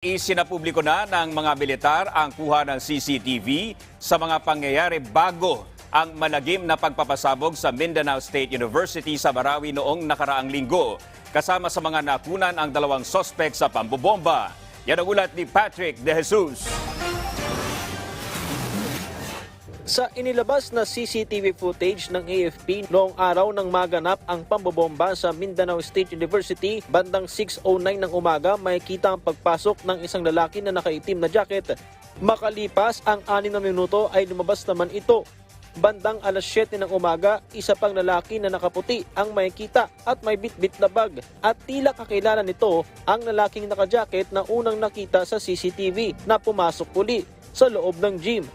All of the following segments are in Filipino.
Isinapubliko na ng mga militar ang kuha ng CCTV sa mga pangyayari bago ang malagim na pagpapasabog sa Mindanao State University sa Marawi noong nakaraang linggo. Kasama sa mga nakunan ang dalawang sospek sa pambobomba. Yan ang ulat ni Patrick De Jesus. Sa inilabas na CCTV footage ng AFP noong araw nang maganap ang pambobomba sa Mindanao State University, bandang 6.09 ng umaga makikita ang pagpasok ng isang lalaki na nakaitim na jacket. Makalipas ang 6 na minuto ay lumabas naman ito. Bandang alas 7 ng umaga, isa pang lalaki na nakaputi ang makikita at may bitbit na bag. At tila kakilala nito ang lalaking nakajacket na unang nakita sa CCTV na pumasok uli sa loob ng gym.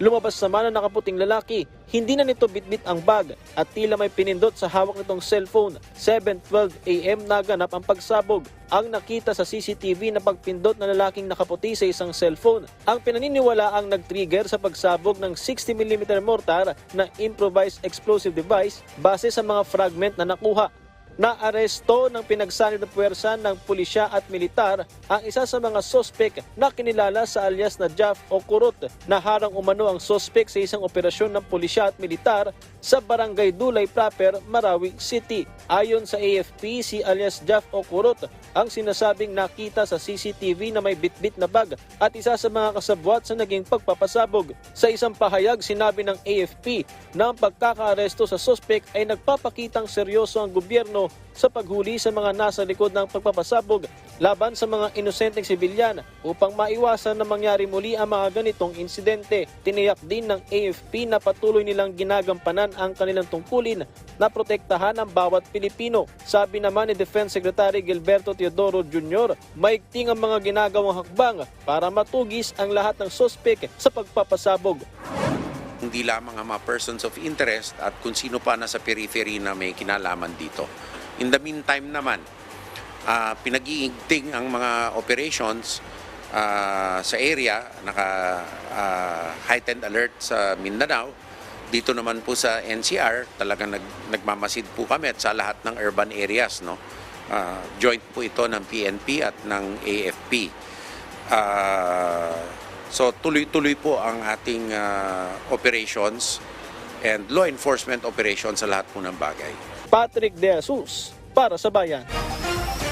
Lumabas naman ang nakaputing lalaki. Hindi na nito bitbit ang bag at tila may pinindot sa hawak nitong cellphone. 7.12 a.m. naganap ang pagsabog. Ang nakita sa CCTV na pagpindot na lalaking nakaputi sa isang cellphone. Ang pinaniniwala ang nag-trigger sa pagsabog ng 60mm mortar na improvised explosive device base sa mga fragment na nakuha. Naaresto ng pinagsanib na puwersa ng pulisya at militar ang isa sa mga sospek na kinilala sa alias na Jaff o na harang umano ang sospek sa isang operasyon ng pulisya at militar sa Barangay Dulay Proper, Marawi City. Ayon sa AFP, si alias Jaff o ang sinasabing nakita sa CCTV na may bitbit na bag at isa sa mga kasabwat sa naging pagpapasabog. Sa isang pahayag, sinabi ng AFP na ang pagkakaaresto sa sospek ay nagpapakitang seryoso ang gobyerno sa paghuli sa mga nasa likod ng pagpapasabog laban sa mga inosenteng sibilyan upang maiwasan na mangyari muli ang mga ganitong insidente. Tiniyak din ng AFP na patuloy nilang ginagampanan ang kanilang tungkulin na protektahan ang bawat Pilipino. Sabi naman ni Defense Secretary Gilberto Teodoro Jr., maigting ang mga ginagawang hakbang para matugis ang lahat ng sospek sa pagpapasabog. hindi lamang ang mga persons of interest at kung sino pa nasa periphery na may kinalaman dito. In the meantime naman, ah, pinag-iigting ang mga operations ah, sa area, naka ah, heightened alert sa Mindanao. Dito naman po sa NCR, talagang nag, nagmamasid po kami at sa lahat ng urban areas. No? Ah, joint po ito ng PNP at ng AFP. Ah, so tuloy-tuloy po ang ating ah, operations and law enforcement operations sa lahat po ng bagay. Patrick De Jesus para sa Bayan.